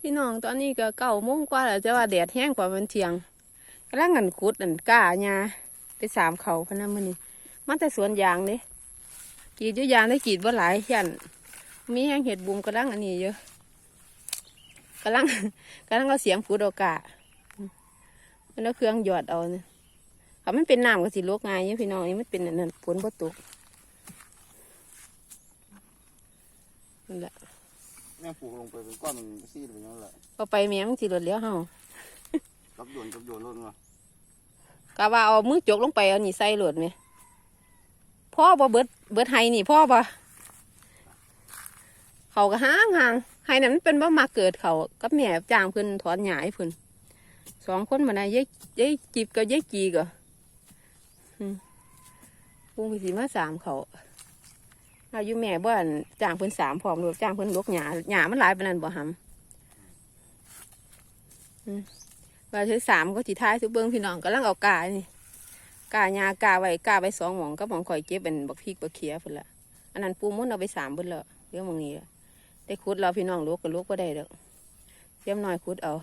พี่น้องตอนนี้ก็เก้าโมงกว่าแล้วจะว่าแดดแห้งกว่ามันเทียงกำลังงันขุดอันก้าหญ้าไปสามเขาพะนมื้อนี้มาแต่สวนยางเด้กีดอยู่ยางได้กีดบ่าหลายยันมีแห้งเห็ดบุมกำลังอันนี้เยอะกำลังกำลังเอาเสียมขุดอกามันเอาเครื่องหยอดเอาเนี่ยถ้ามันเป็นน้ำก็สิลวกง่ายอยู่พี่น้องนี่มันเป็นอันนั้นฝนบ่ตกนั่นแหละ แม่ปลูกลงไปเป็นก้อนมันซีดไปอย่างนั้นแหละพอไปแม่มันสิหลดเลี้ยวเฮากับโยนกับโยนล้นมากะว่าเอามือจกลงไปเอานี่ใส่หลดไหมพ่อบ่เบิดเบิดไห้นี่พ่อบ่เขาก็ห่างห่างไห้นั่นมันเป็นบ่มาเกิดเขากับแม่จ้างเพิ่นถอนหญ้าให้เพิ่นสองคนมาได้ยายยายจีบกับยายจีก็อืมปุ้งไปสิมาสามเขา อายุแม่บ่อั่นจ้างเพิ่นสามพร้อมรวจ้างเพิ่นลกหญ้าหญ้ามันหลายปานนั้นบ่หำว่าเธอสามก็สิท้ายทุเบิ้งพี่น้องกำลังเอากานี่กาหยากาไว้กาไว้สองหม่องก็หมองข่อยเก็บเป็นบักพริกบักเขียพุ่นละอันนั้นปูมุนเอาไปสามเบิ้ละเรื่องมองนี้ละได้คุดเราพี่น้องลูกกับลูกก็ได้เด้อเตรียมหน่อยคุดเอา